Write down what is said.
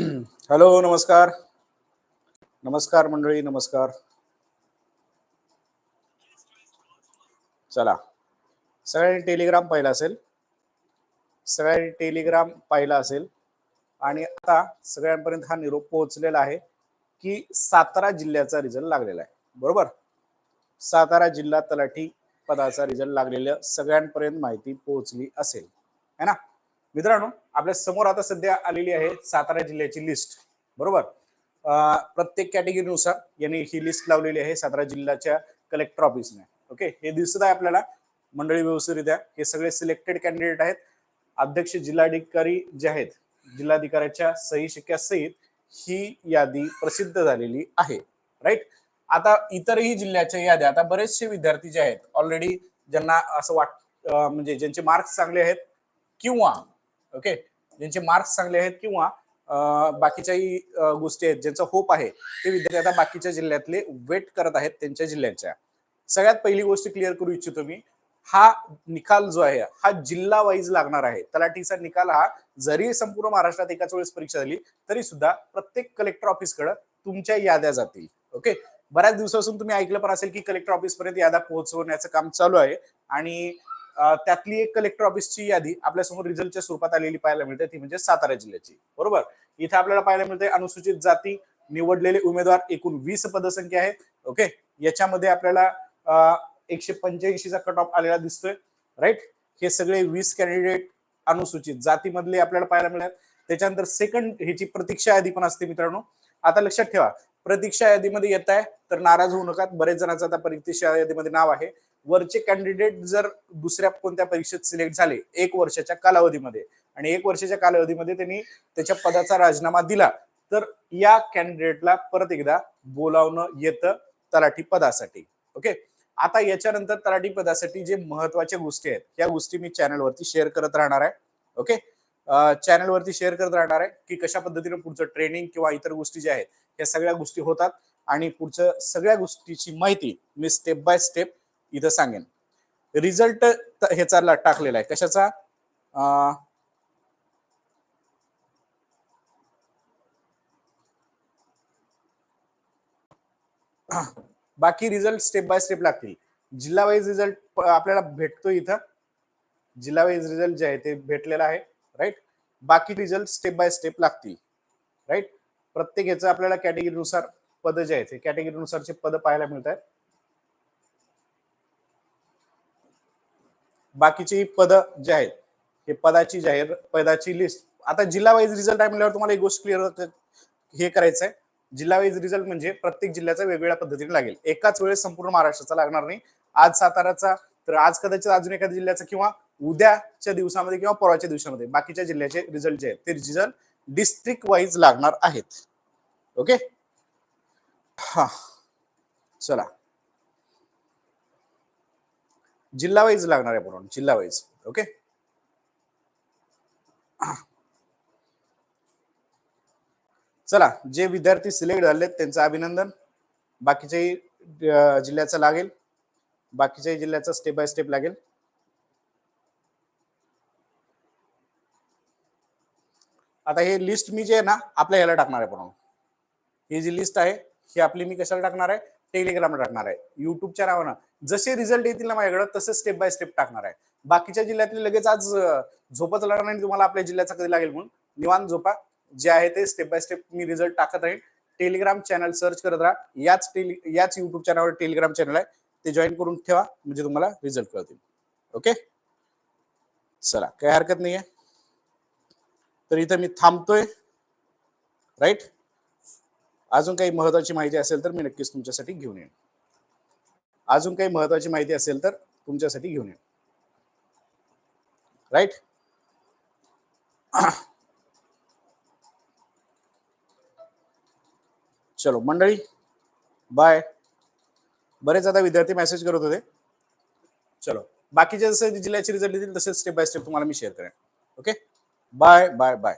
Hello नमस्कार. नमस्कार मंडळी नमस्कार. चला. सगळ्यांनी टेलिग्राम पाहिला असेल? सगळ्यांनी टेलिग्राम पाहिला असेल? आणि आता सगळ्यांपर्यंत हा निरोप पोहोचलेला आहे की सातारा जिल्ह्याचा रिझल्ट लागलेला आहे. बरोबर? सातारा जिल्हा तलाठी पदाचा रिझल्ट लागलेलं सगळ्यांपर्यंत माहिती पोहोचली असेल. है ना? मित्रांनो आपल्यासमोर आता सध्या आलेली आहे सातारा जिल्ह्याची लिस्ट बरोबर? प्रत्येक कॅटेगरीनुसार यांनी ही लिस्ट लावलेली आहे सातारा जिल्ह्याच्या कलेक्टर ऑफिसने ओके हे दिसत आहे आपल्याला. मंडळी व्यवस्थितरित्या हे सगळे सिलेक्टेड कॅन्डिडेट आहेत. अध्यक्ष जिल्हाधिकारी जे आहेत जिल्हाधिकाऱ्याच्या सही शिक्क्यासहित ही यादी प्रसिद्ध झालेली आहे. राईट आता इतरही जिल्ह्याच्या याद्या आता बरेचसे विद्यार्थी जे आहेत ऑलरेडी ज्यांना असं वाट म्हणजे ज्यांचे मार्क्स चांगले आहेत किंवा ओके ज्यांचे मार्क्स चांगले आहेत किंवा बाकीच्याही गोष्टी आहेत ज्यांचा होप आहे ते विद्यार्थी आता बाकीच्या जिल्ह्यातले वेट करत आहेत त्यांच्या जिल्ह्याच्या. सगळ्यात पहिली गोष्ट क्लिअर करू इच्छितो मी हा निकाल जो आहे हा जिल्हा वाईज लागणार आहे. तलाठीचा निकाल हा जरी संपूर्ण महाराष्ट्रात एकाच वेळेस परीक्षा झाली तरी सुद्धा प्रत्येक कलेक्टर ऑफिसकडे तुमच्या याद्या जातील. ओके बऱ्याच दिवसापासून तुम्ही ऐकलं पण असेल की कलेक्टर ऑफिस पर्यंत याद्या पोहोचवण्याचं काम चालू आहे. आणि त्यातली एक कलेक्टर ऑफिसची यादी आपल्यासमोर रिझल्टच्या स्वरूपात आलेली पाहायला मिळते ती म्हणजे सातारा जिल्ह्याची. बरोबर? इथे आपल्याला पाहायला मिळते अनुसूचित जाती निवडलेले उमेदवार एकूण वीस पदसंख्या आहे ओके याच्यामध्ये आपल्याला एकशे पंच्याऐंशीचा कट ऑफ आलेला दिसतोय. राईट हे सगळे वीस कॅन्डिडेट अनुसूचित जातीमधले आपल्याला पाहायला मिळतात. त्याच्यानंतर सेकंड ह्याची प्रतीक्षा यादी पण असते मित्रांनो. आता लक्षात ठेवा प्रतीक्षा यादीमध्ये येत आहे तर नाराज होऊ नका. बरेच जणांचं आता प्रतीक्षा यादीमध्ये नाव आहे. वरचे कॅन्डिडेट जर दुसऱ्या कोणत्या परीक्षेत सिलेक्ट झाले एक वर्षाच्या कालावधीमध्ये आणि एक वर्षाच्या कालावधीमध्ये त्यांनी त्याच्या पदाचा राजीनामा दिला तर या कॅन्डिडेटला परत एकदा बोलावणं येतं तलाठी पदासाठी. ओके आता याच्यानंतर तलाठी पदासाठी जे महत्त्वाच्या गोष्टी आहेत या गोष्टी मी चॅनलवरती शेअर करत राहणार आहे. ओके चॅनलवरती शेअर करत राहणार आहे की कशा पद्धतीने पुढचं ट्रेनिंग किंवा इतर गोष्टी ज्या आहेत या सगळ्या गोष्टी होतात आणि पुढच्या सगळ्या गोष्टीची माहिती मी स्टेप बाय स्टेप इथं सांगेन. रिझल्ट ह्याचा टाकलेला आहे. कशाचा? अं, बाकी रिझल्ट स्टेप बाय स्टेप लागतील. जिल्हा वाईज रिझल्ट आपल्याला भेटतो इथं. जिल्हा वाईज रिझल्ट जे आहे ते भेटलेला आहे राईट बाकी रिझल्ट स्टेप बाय स्टेप लागतील राईट प्रत्येक याचं आपल्याला कॅटेगरीनुसार पद जे आहेत कॅटेगरीनुसारचे पद पाहायला मिळत आहेत बाकीची पद जे आहेत हे पदाची जाहीर पदाची लिस्ट आता जिल्हा वाईज रिझल्ट आहे म्हणल्यावर तुम्हाला एक गोष्ट क्लिअर हे करायचं आहे जिल्हा वाईज रिझल्ट म्हणजे प्रत्येक जिल्ह्याचा वेगवेगळ्या पद्धतीने लागेल. एकाच वेळेस संपूर्ण महाराष्ट्राचा लागणार नाही. आज साताराचा तर आज कदाचित अजून एखाद्या जिल्ह्याचा किंवा उद्याच्या दिवसामध्ये किंवा परवाच्या दिवसामध्ये बाकीच्या जिल्ह्याचे रिझल्ट जे आहेत ते रिझल्ट डिस्ट्रिक्ट वाईज लागणार आहेत. ओके हा. चला. जिल्हा वाईज लागणार आहे म्हणून जिल्हा वाईज. ओके चला जे विद्यार्थी सिलेक्ट झाले त्यांचं अभिनंदन. बाकीच्याही जिल्ह्याचं लागेल. बाकीच्याही जिल्ह्याचा स्टेप बाय स्टेप लागेल. आता हे लिस्ट मी जे आहे ना आपल्या ह्याला टाकणार आहे पूर्ण ही जी लिस्ट आहे ही आपली मी कशाला टाकणार आहे? टेलिग्राम टाकणार आहे युट्यूबच्या नावानं जसे रिझल्ट येतील ना माझ्याकडे तसे स्टेप बाय स्टेप टाकणार आहे. बाकीच्या जिल्ह्यातले लगेच आज झोपच लागणार नाही तुम्हाला आपल्या जिल्ह्याचा कधी लागेल म्हणून. निवांत झोपा. जे आहे ते स्टेप बाय स्टेप मी रिझल्ट टाकत राहील टेलिग्राम चॅनल सर्च करत राहा. याच टेलि याच युट्यूब चॅनलवर टेलिग्राम चॅनल आहे. ते जॉईन करून ठेवा म्हणजे तुम्हाला रिझल्ट कळतील. ओके चला काही हरकत नाहीये. तर इथं मी थांबतोय. राईट अजून काही महत्वाची माहिती असेल तर मी नक्कीच तुमच्यासाठी घेऊन येईन. अजून काही महत्वाची माहिती असेल तर तुमच्यासाठी घेऊन येईन. राईट चलो मंडळी बाय बरेच आता विद्यार्थी मेसेज करत होते. चलो बाकीचे जसे जिल्ह्याचे रिझल्ट येतील तसेच स्टेप बाय स्टेप तुम्हाला मी शेअर करेन. Okay bye bye bye